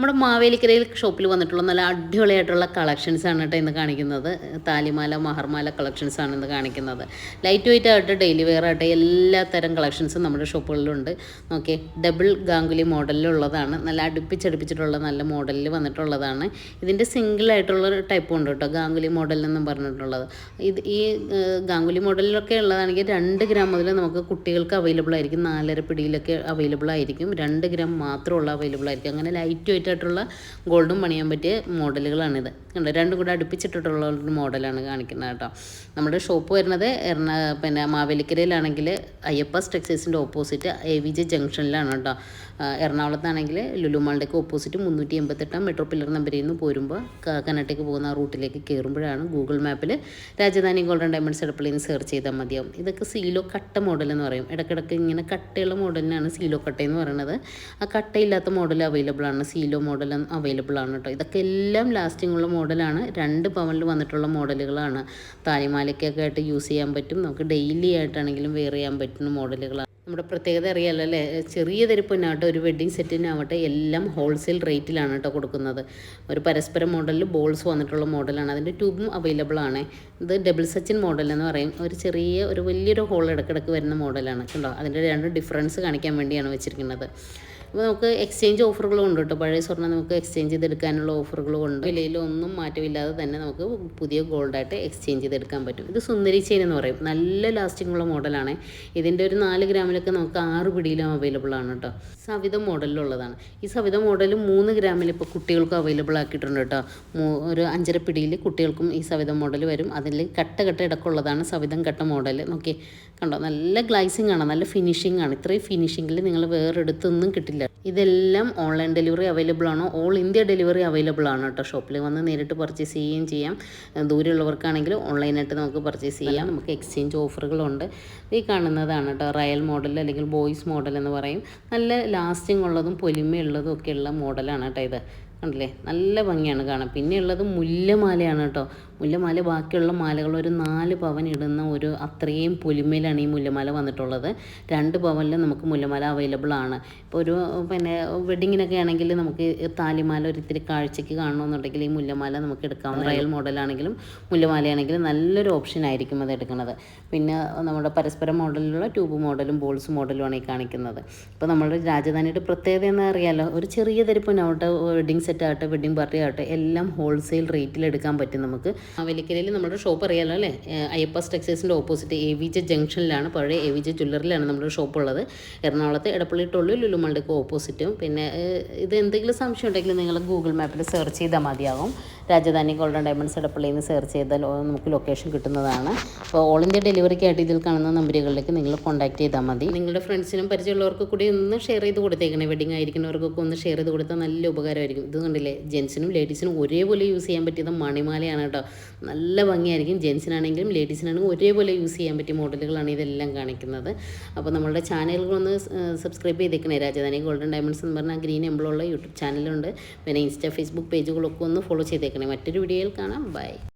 നമ്മുടെ മാവേലിക്കരയിൽ ഷോപ്പിൽ വന്നിട്ടുള്ള നല്ല അടിപൊളിയായിട്ടുള്ള കളക്ഷൻസാണ് കേട്ടോ ഇന്ന് കാണിക്കുന്നത്. താലിമാല മഹർമാല കളക്ഷൻസാണ് ഇന്ന് കാണിക്കുന്നത്. ലൈറ്റ് വെയിറ്റ് ആയിട്ട് ഡെയിലി വെയർ ആയിട്ട് എല്ലാ തരം കളക്ഷൻസും നമ്മുടെ ഷോപ്പുകളിലുണ്ട്. ഓക്കെ ഡബിൾ ഗാംഗുലി മോഡലിലുള്ളതാണ്. നല്ല അടുപ്പിച്ചടുപ്പിച്ചിട്ടുള്ള നല്ല മോഡലിൽ വന്നിട്ടുള്ളതാണ്. ഇതിന്റെ സിംഗിൾ ആയിട്ടുള്ള ടൈപ്പും ഉണ്ട് കേട്ടോ ഗാംഗുലി മോഡൽ എന്നും പറഞ്ഞിട്ടുള്ളത്. ഇത് ഈ ഗാംഗുലി മോഡലിലൊക്കെ ഉള്ളതാണെങ്കിൽ രണ്ട് ഗ്രാം മുതൽ നമുക്ക് കുട്ടികൾക്ക് അവൈലബിൾ ആയിരിക്കും. നാലര പിടിയിലൊക്കെ അവൈലബിൾ ആയിരിക്കും. രണ്ട് ഗ്രാം മാത്രമുള്ള അവൈലബിൾ ആയിരിക്കും. അങ്ങനെ ലൈറ്റ് വെയിറ്റ് ആയിട്ടുള്ള ഗോൾഡും പണിയാൻ പറ്റിയ മോഡലുകളാണിത്. കണ്ടോ? രണ്ടും കൂടെ അടുപ്പിച്ചിട്ടിട്ടുള്ള ഒരു മോഡലാണ് കാണിക്കുന്നത് കേട്ടോ. നമ്മുടെ ഷോപ്പ് വരുന്നത് എറണാ പിന്നെ മാവേലിക്കരയിലാണെങ്കിൽ അയ്യപ്പ ടെക്സൈസിന്റെ ഓപ്പോസിറ്റ് എ വി ജെ ജംഗ്ഷനിലാണ് കേട്ടോ. എറണാകുളത്താണെങ്കിൽ ലുലുമാളിലേക്ക് ഓപ്പോസിറ്റ് മുന്നൂറ്റി എൺപത്തെട്ടാം മെട്രോ പില്ലർ നമ്പറിൽ നിന്ന് പോരുമ്പോൾ കനട്ടേക്ക് പോകുന്ന ആ റൂട്ടിലേക്ക് കയറുമ്പോഴാണ് ഗൂഗിൾ മാപ്പിൽ രാജധാനി ഗോൾഡൻ ഡയമണ്ട്സ് എടപ്പള്ളിയിൽ നിന്ന് സെർച്ച് ചെയ്താൽ മതിയാവും. ഇതൊക്കെ സീലോ കട്ട മോഡൽ എന്ന് പറയും. ഇടയ്ക്കിടയ്ക്ക് ഇങ്ങനെ കട്ടയുള്ള മോഡലിനാണ് സീലോ കട്ട എന്ന് പറയുന്നത്. ആ കട്ടയില്ലാത്ത മോഡൽ അവൈലബിൾ ആണ് സീലോ മോഡൽ അവൈലബിൾ ആണ് കേട്ടോ. ഇതൊക്കെ എല്ലാം ലാസ്റ്റിംഗ് ഉള്ള മോഡലാണ് രണ്ട് പവനിൽ വന്നിട്ടുള്ള മോഡലുകളാണ് താലിമാലയ്ക്കൊക്കെ ആയിട്ട് യൂസ് ചെയ്യാൻ പറ്റും. നമുക്ക് ഡെയിലി ആയിട്ടാണെങ്കിലും വെയർ ചെയ്യാൻ പറ്റുന്ന മോഡലുകളാണ് നമ്മുടെ പ്രത്യേകത അറിയാലോ അല്ലേ? ചെറിയ തിരുപ്പിനാവട്ടെ ഒരു വെഡ്ഡിങ് സെറ്റിനാവട്ടെ എല്ലാം ഹോൾസെയിൽ റേറ്റിലാണ് കേട്ടോ കൊടുക്കുന്നത്. ഒരു പരസ്പര മോഡലിൽ ബോൾസ് വന്നിട്ടുള്ള മോഡലാണ് അതിന്റെ ട്യൂബും അവൈലബിൾ ആണ്. ഇത് ഡബിൾ സച്ചിൻ മോഡൽ എന്ന് പറയും. ഒരു ചെറിയ ഒരു വലിയൊരു ഹോൾ ഇടക്കിടക്ക് വരുന്ന മോഡലാണ് കണ്ടോ അതിന്റെ രണ്ട് ഡിഫറൻസ് കാണിക്കാൻ വേണ്ടിയാണ് വെച്ചിരിക്കുന്നത്. അപ്പോൾ നമുക്ക് എക്സ്ചേഞ്ച് ഓഫറുകളും ഉണ്ട് കേട്ടോ. പഴയ സ്വർണം നമുക്ക് എക്സ്ചേഞ്ച് ചെയ്തെടുക്കാനുള്ള ഓഫറുകളും ഉണ്ട്. വിലയിലൊന്നും മാറ്റമില്ലാതെ തന്നെ നമുക്ക് പുതിയ ഗോൾഡായിട്ട് എക്സ്ചേഞ്ച് ചെയ്തെടുക്കാൻ പറ്റും. ഇത് സുന്ദരി ചെയിൻ എന്ന് പറയും. നല്ല ലാസ്റ്റിംഗ് ഉള്ള മോഡലാണ് ഇതിന്റെ ഒരു നാല് ഗ്രാമിലൊക്കെ നമുക്ക് ആറ് പിടിയിലും അവൈലബിൾ ആണ് കേട്ടോ. സവിത മോഡലിലുള്ളതാണ് ഈ സവിത മോഡൽ മൂന്ന് ഗ്രാമിൽ ഇപ്പോൾ കുട്ടികൾക്കും അവൈലബിൾ ആക്കിയിട്ടുണ്ട് കേട്ടോ. ഒരു അഞ്ചര പിടിയിൽ കുട്ടികൾക്കും ഈ സവിത മോഡൽ വരും. അതിൽ കട്ട കട്ട ഇടക്കുള്ളതാണ് സവിതം കട്ട മോഡൽ നോക്കി കണ്ടോ? നല്ല ഗ്ലൈസിങ് ആണ്. നല്ല ഫിനിഷിംഗ് ആണ്. ഇത്രയും ഫിനിഷിങ്ങിൽ നിങ്ങൾ വേറെ എടുത്തൊന്നും കിട്ടില്ല. ഇതെല്ലാം ഓൺലൈൻ ഡെലിവറി അവൈലബിൾ ആണ്? ഓൾ ഇന്ത്യ ഡെലിവറി അവൈലബിൾ ആണ് കേട്ടോ. ഷോപ്പിൽ വന്ന് നേരിട്ട് പർച്ചേസ് ചെയ്യുകയും ചെയ്യാം. ദൂരെയുള്ളവർക്കാണെങ്കിൽ ഓൺലൈനായിട്ട് നമുക്ക് പർച്ചേസ് ചെയ്യാം. നമുക്ക് എക്സ്ചേഞ്ച് ഓഫറുകളുണ്ട് ഈ കാണുന്നതാണ് കേട്ടോ. റയൽ മോഡൽ അല്ലെങ്കിൽ ബോയ്സ് മോഡൽ എന്ന് പറയും. നല്ല ലാസ്റ്റിംഗ് ഉള്ളതും പൊലിമയുള്ളതും ഒക്കെയുള്ള മോഡലാണ് കേട്ടോ ഇത്. കണ്ടില്ലേ? നല്ല ഭംഗിയാണ് കാണാൻ. പിന്നെയുള്ളത് മുല്ലമാലയാണ് കേട്ടോ. മുല്ലമാല ബാക്കിയുള്ള മാലകൾ ഒരു നാല് പവൻ ഇടുന്ന ഒരു അത്രയും പൊലിമയിലാണ് ഈ മുല്ലമാല വന്നിട്ടുള്ളത്. രണ്ട് പവനിൽ നമുക്ക് മുല്ലമാല അവൈലബിൾ ആണ്. ഇപ്പോൾ ഒരു പിന്നെ വെഡിങ്ങിനൊക്കെ ആണെങ്കിൽ നമുക്ക് താലിമാല ഒരിത്തിരി കാഴ്ചയ്ക്ക് കാണണമെന്നുണ്ടെങ്കിൽ ഈ മുല്ലമാല നമുക്ക് എടുക്കാവുന്ന റയൽ മോഡലാണെങ്കിലും മുല്ലമാലയാണെങ്കിലും നല്ലൊരു ഓപ്ഷൻ ആയിരിക്കും അത് എടുക്കുന്നത്. പിന്നെ നമ്മുടെ പരസ്പര മോഡലിലുള്ള ട്യൂബ് മോഡലും ബോൾസ് മോഡലുമാണ് ഈ കാണിക്കുന്നത്. ഇപ്പോൾ നമ്മുടെ രാജധാനിയുടെ പ്രത്യേകത എന്ന് അറിയാലോ ഒരു ചെറിയ തരിപ്പനാവട്ടെ വെഡിങ് സെറ്റ് ആവട്ടെ വെഡിങ് പാർട്ടി ആവട്ടെ എല്ലാം ഹോൾസെയിൽ റേറ്റിൽ എടുക്കാൻ പറ്റും നമുക്ക്. മാവേലിക്കരയിൽ നമ്മുടെ ഷോപ്പ് അറിയാലോ അല്ലേ? അയ്യപ്പ ടെക്സ്റ്റൈൽസിന്റെ ഓപ്പോസിറ്റ് എ വി ജെ ജംഗ്ഷനിലാണ്. പഴയ എ വി ജെ ജ്വല്ലറിലാണ് നമ്മുടെ ഷോപ്പ് ഉള്ളത്. എറണാകുളത്ത് എടപ്പള്ളി ടൊള്ളി ലുലുമണ്ടക്ക് ഓപ്പോസിറ്റും. പിന്നെ ഇത് എന്തെങ്കിലും സംശയം ഉണ്ടെങ്കിൽ നിങ്ങൾ ഗൂഗിൾ മാപ്പിൽ സെർച്ച് ചെയ്താൽ മതിയാകും രാജധാനി ഗോൾഡൻ ഡയമണ്ട്സ് എടപ്പള്ളിയിൽ നിന്ന് സെർച്ച് ചെയ്താൽ നമുക്ക് ലൊക്കേഷൻ കിട്ടുന്നതാണ്. അപ്പോൾ ഓൾ ഇന്ത്യ ഡെലിവറിക്കായിട്ട് ഇതിൽ കാണുന്ന നമ്പറുകളിലേക്ക് നിങ്ങൾ കോൺടാക്ട് ചെയ്താൽ മതി. നിങ്ങളുടെ ഫ്രണ്ട്സിനും പരിചയമുള്ളവർക്ക് കൂടി ഒന്ന് ഷെയർ ചെയ്ത് കൊടുത്തേക്കണേ. വെഡിങ് ആയിരിക്കുന്നവർക്കൊക്കെ ഒന്ന് ഷെയർ ചെയ്ത് കൊടുത്താൽ നല്ല ഉപകാരമായിരിക്കും. ഇത് കണ്ടില്ലേ? ജെൻസിനും ലേഡീസിനും ഒരേപോലെ യൂസ് ചെയ്യാൻ പറ്റിയത് മണിമാലയാണ് കേട്ടോ. നല്ല ഭംഗിയായിരിക്കും. ജെൻസിനാണെങ്കിലും ലേഡീസിനാണെങ്കിലും ഒരേപോലെ യൂസ് ചെയ്യാൻ പറ്റിയ മോഡലുകളാണ് ഇതെല്ലാം കാണിക്കുന്നത്. അപ്പോൾ നമ്മളുടെ ചാനലുകളൊന്ന് സബ്സ്ക്രൈബ് ചെയ്തേക്കണേ. രാജധാനി ഗോൾഡൻ ഡയമണ്ട്സ് എന്ന് പറഞ്ഞാൽ ഗ്രീൻ എംബ്ലുള്ള യൂട്യൂബ് ചാനലുണ്ട്. പിന്നെ ഇൻസ്റ്റാ ഫേസ്ബുക്ക് പേജുകളൊക്കെ ഒന്ന് ഫോളോ ചെയ്തേക്കണേ. മറ്റൊരു വീഡിയോയിൽ കാണാം. ബൈ.